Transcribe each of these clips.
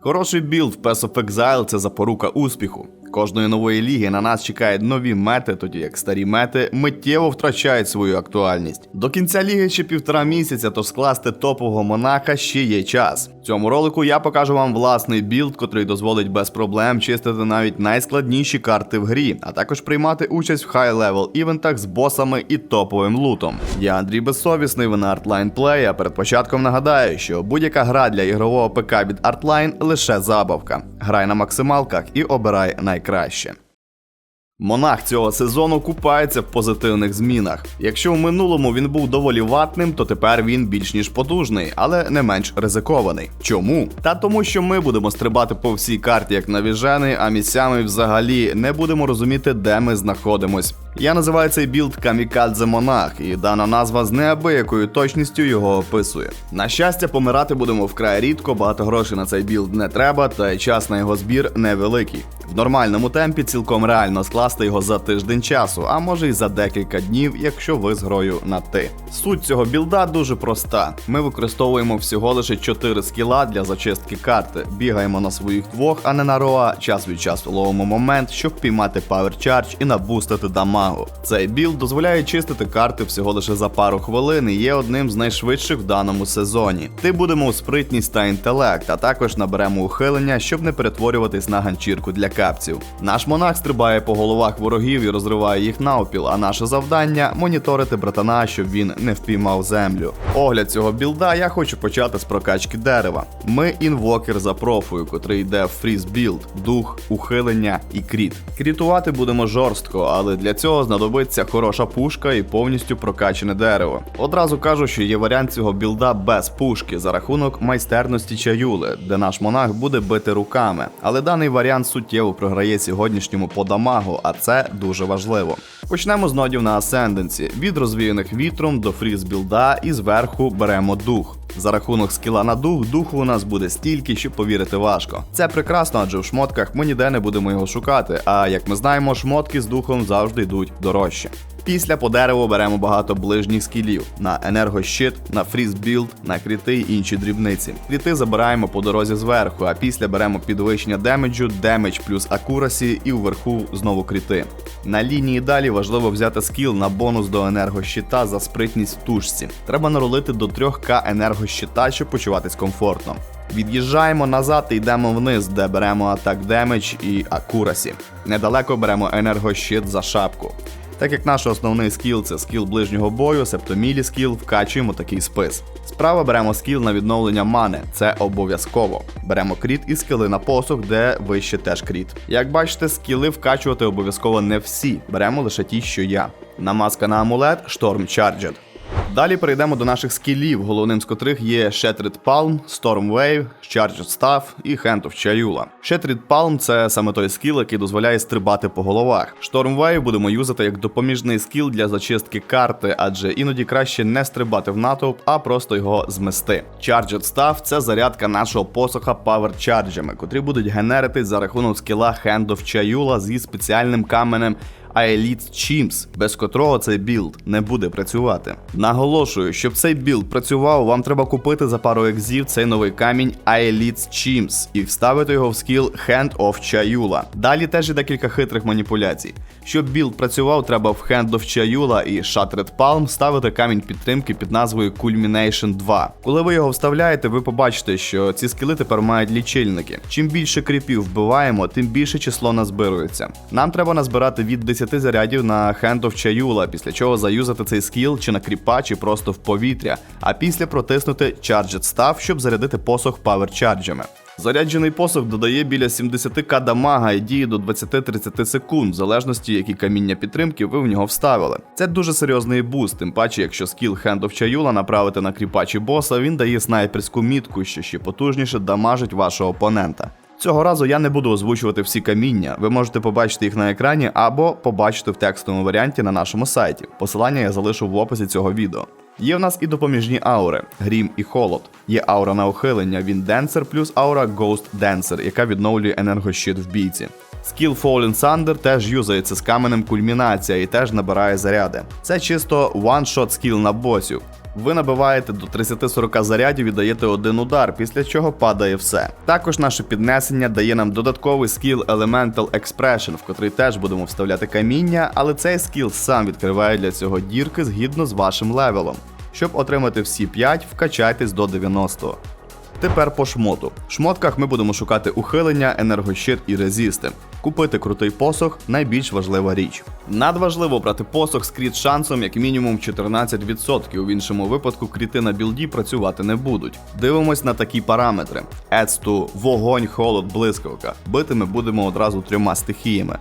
Хороший білд в Pass of Exile – це запорука успіху. Кожної нової ліги на нас чекають нові мети, тоді як старі мети миттєво втрачають свою актуальність. До кінця ліги ще півтора місяця, тож скласти топового монаха ще є час. В цьому ролику я покажу вам власний білд, котрий дозволить без проблем чистити навіть найскладніші карти в грі, а також приймати участь в хай-левел івентах з босами і топовим лутом. Я Андрій Безсовісний, ви на Artline Play, а перед початком нагадаю, що будь-яка гра для ігрового ПК від Artline лише забавка. Грай на максималках і обирай найкраще. Монах цього сезону купається в позитивних змінах. Якщо в минулому він був доволі ватним, то тепер він більш ніж потужний, але не менш ризикований. Чому? Та тому, що ми будемо стрибати по всій карті як навіжений, а місцями взагалі не будемо розуміти, де ми знаходимось. Я називаю цей білд Камікадзе Монах, і дана назва з неабиякою точністю його описує. На щастя, помирати будемо вкрай рідко, багато грошей на цей білд не треба, та й час на його збір невеликий. В нормальному темпі цілком реально скласти його за тиждень часу, а може й за декілька днів, якщо ви з грою на ти. Суть цього білда дуже проста. Ми використовуємо всього лише 4 скіла для зачистки карти. Бігаємо на своїх двох, а не на роа. Час від часу ловимо момент, щоб піймати Power Charge і набустити дамагу. Цей білд дозволяє чистити карти всього лише за пару хвилин і є одним з найшвидших в даному сезоні. Ти будемо у спритність та інтелект, а також наберемо ухилення, щоб не перетворюватись на ганчірку для капців. Наш монах стрибає по головах ворогів і розриває їх навпіл, а наше завдання моніторити братана, щоб він не впіймав землю. Огляд цього білда я хочу почати з прокачки дерева. Ми інвокер за профою, котрий йде в фріз білд, дух, ухилення і кріт. Крітувати будемо жорстко, але для цього знадобиться хороша пушка і повністю прокачане дерево. Одразу кажу, що є варіант цього білда без пушки за рахунок майстерності чаюли, де наш монах буде бити руками. Але даний варіант суттєво програє сьогоднішньому по дамагу, а це дуже важливо. Почнемо з нодів на асценденці від розвіяних вітром до фріз білда і зверху беремо дух. За рахунок скіла на дух, духу у нас буде стільки, що повірити важко. Це прекрасно, адже в шмотках ми ніде не будемо його шукати. А як ми знаємо, шмотки з духом завжди йдуть дорожче. Після по дереву беремо багато ближніх скілів на енергощит, на фріз білд, на кріти й інші дрібниці. Кріти забираємо по дорозі зверху, а після беремо підвищення демеджу, демедж плюс акурасі і вверху знову кріти. На лінії далі важливо взяти скіл на бонус до енергощита за спритність в тушці. Треба наролити до 3к енергощита, щоб почуватись комфортно. Від'їжджаємо назад і йдемо вниз, де беремо атак демедж і акурасі. Недалеко беремо енергощит за шапку. Так як наш основний скіл це скіл ближнього бою, септомілі скіл, вкачуємо такий спис. Справа беремо скіл на відновлення мани, це обов'язково. Беремо кріт і скіли на посух, де вище теж кріт. Як бачите, скіли вкачувати обов'язково не всі, беремо лише ті, що я. Намазка на амулет Storm Charged. Далі перейдемо до наших скілів, головним з котрих є Shattered Palm, Storm Wave, Charged Staff і Hand of Chayula. Shattered Palm це саме той скіл, який дозволяє стрибати по головах. Storm Wave будемо юзати як допоміжний скіл для зачистки карти, адже іноді краще не стрибати в натовп, а просто його змести. Charged Staff – це зарядка нашого посоха Power Charge'ами, котрі будуть генерити за рахунок скіла Hand of Chayula зі спеціальним каменем Aelite Chimps, без котрого цей білд не буде працювати. Наголошую, щоб цей білд працював, вам треба купити за пару екзів цей новий камінь Aelite Chimps і вставити його в скіл Hand of Chayula. Далі теж є декілька хитрих маніпуляцій. Щоб білд працював, треба в Hand of Chayula і Shattered Palm ставити камінь підтримки під назвою Culmination 2. Коли ви його вставляєте, ви побачите, що ці скіли тепер мають лічильники. Чим більше кріпів вбиваємо, тим більше число назбирується. Нам треба назбирати від 10 зарядів на Hand of Chayula, після чого заюзати цей скіл чи на кріпа, чи просто в повітря, а після протиснути Charged Staff, щоб зарядити посох Charge'ами. Заряджений посох додає біля 70к дамага і діє до 20-30 секунд, в залежності, які каміння підтримки ви в нього вставили. Це дуже серйозний буст, тим паче, якщо скіл Hand of Chayula направити на кріпа чи боса, він дає снайперську мітку, що ще потужніше дамажить вашого опонента. Цього разу я не буду озвучувати всі каміння. Ви можете побачити їх на екрані або побачити в текстовому варіанті на нашому сайті. Посилання я залишу в описі цього відео. Є в нас і допоміжні аури Грім і Холод. Є аура на ухилення він Денсер плюс аура Ghost Dancer, яка відновлює енергощит в бійці. Скіл Fallen Thunder теж юзається з каменем кульмінація і теж набирає заряди. Це чисто one-shot скіл на босів. Ви набиваєте до 30-40 зарядів і даєте один удар, після чого падає все. Також наше піднесення дає нам додатковий скіл Elemental Expression, в котрий теж будемо вставляти каміння, але цей скіл сам відкриває для цього дірки згідно з вашим левелом. Щоб отримати всі 5, вкачайтесь до 90. Тепер по шмоту. В шмотках ми будемо шукати ухилення, енергощит і резисти. Купити крутий посох найбільш важлива річ. Надважливо брати посох з кріт шансом як мінімум 14%, в іншому випадку кріти на білді працювати не будуть. Дивимось на такі параметри: Ецту, вогонь, холод, блискавка. Бити ми будемо одразу трьома стихіями.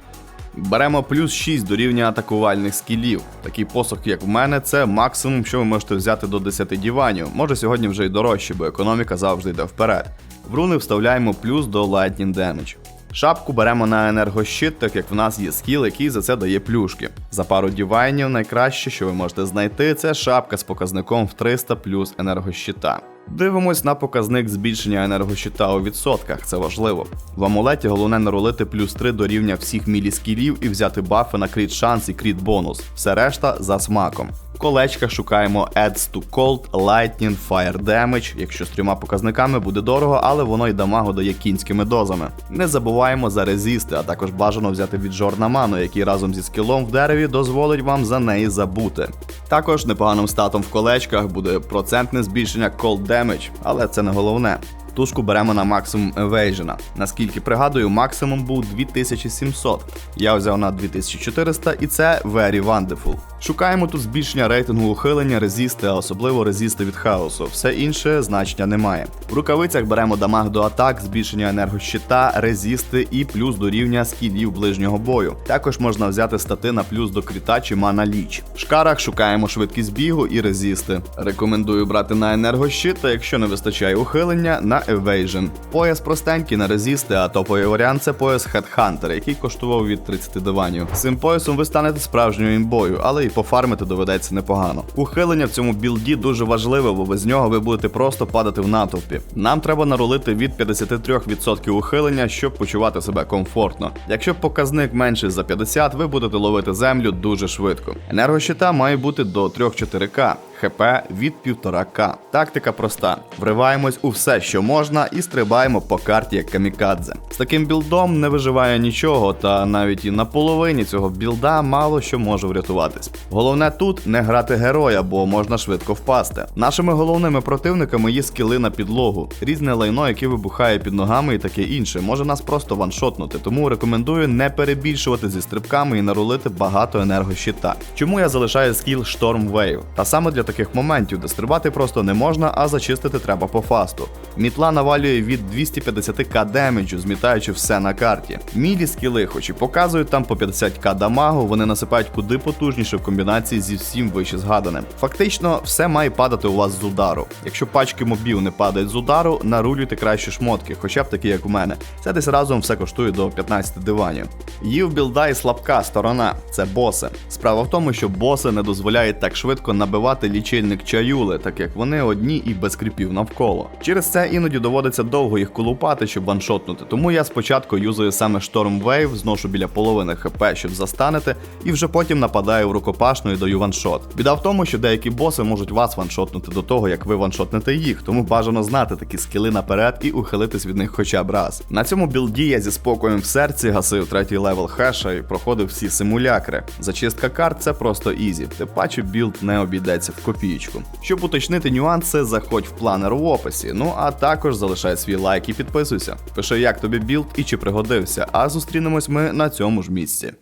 Беремо плюс 6 до рівня атакувальних скілів. Такий посох, як в мене, це максимум, що ви можете взяти до 10 діванів. Може сьогодні вже й дорожче, бо економіка завжди йде вперед. В руни вставляємо плюс до Lightning Damage. Шапку беремо на енергощит, так як в нас є скіл, який за це дає плюшки. За пару дівайнів найкраще, що ви можете знайти, це шапка з показником в 300 плюс енергощита. Дивимось на показник збільшення енергощита у відсотках, це важливо. В амулеті головне наролити плюс 3 до рівня всіх міліскілів і взяти бафи на кріт шанс і кріт бонус. Все решта за смаком. Колечках шукаємо Adds to Cold, Lightning, Fire Damage. Якщо з трьома показниками буде дорого, але воно й дамагу дає кінськими дозами. Не забуваємо за резисти, а також бажано взяти віджор на ману, який разом зі скілом в дереві дозволить вам за неї забути. Також непоганим статом в колечках буде процентне збільшення Cold Damage, але це не головне. Тушку беремо на максимум Evasion. Наскільки пригадую, максимум був 2700. Я взяв на 2400 і це very wonderful. Шукаємо тут збільшення рейтингу ухилення, резисти, а особливо резисти від хаосу. Все інше значення немає. В рукавицях беремо дамаг до атак, збільшення енергощита, резисти і плюс до рівня скілів ближнього бою. Також можна взяти стати на плюс до кріта чи мана ліч. В шкарах шукаємо швидкість бігу і резисти. Рекомендую брати на енергощит, та якщо не вистачає ухилення, на Evasion. Пояс простенький на резисти, а топовий варіант це пояс Headhunter, який коштував від 30 диванів. З цим поясом ви станете справжньою імбою, але і пофармити доведеться непогано. Ухилення в цьому білді дуже важливе, бо без нього ви будете просто падати в натовпі. Нам треба наролити від 53% ухилення, щоб почувати себе комфортно. Якщо показник менший за 50, ви будете ловити землю дуже швидко. Енергощита має бути до 3-4к. ХП від 1,5к. Тактика проста: вриваємось у все, що можна, і стрибаємо по карті як камікадзе. З таким білдом не виживає нічого, та навіть і на половині цього білда мало що може врятуватись. Головне тут не грати героя, бо можна швидко впасти. Нашими головними противниками є скіли на підлогу, різне лайно, яке вибухає під ногами і таке інше, може нас просто ваншотнути. Тому рекомендую не перебільшувати зі стрибками і нарулити багато енергощита. Чому я залишаю скіл Storm Wave? Та саме для таких моментів, де стрибати просто не можна, а зачистити треба по фасту. Мітла навалює від 250к демеджу, змітаючи все на карті. Мілі скіли, хоч і показують там по 50к дамагу, вони насипають куди потужніше в комбінації зі всім вище згаданим. Фактично, все має падати у вас з удару. Якщо пачки мобів не падають з удару, нарулюйте краще шмотки, хоча б такі, як у мене. Це десь разом все коштує до 15 диванів. Їв білда і слабка сторона це боси. Справа в тому, що боси не дозволяють так швидко набивати лічильник чаюли, так як вони одні і без кріпів навколо. Через це іноді доводиться довго їх колупати, щоб ваншотнути. Тому я спочатку юзаю саме Storm Wave, зношу біля половини хп, щоб застанете, і вже потім нападаю в рукопашну і даю ваншот. Біда в тому, що деякі боси можуть вас ваншотнути до того, як ви ваншотнете їх, тому бажано знати такі скіли наперед і ухилитись від них хоча б раз. На цьому білді я зі спокоєм в серці гасив третій левел хеша і проходив всі симулякри. Зачистка карт це просто ізі. Тим паче білд не обійдеться в копієчку. Щоб уточнити нюанси, заходь в планер в описі. Ну а також залишай свій лайк і підписуйся. Пиши, як тобі білд і чи пригодився. А зустрінемось ми на цьому ж місці.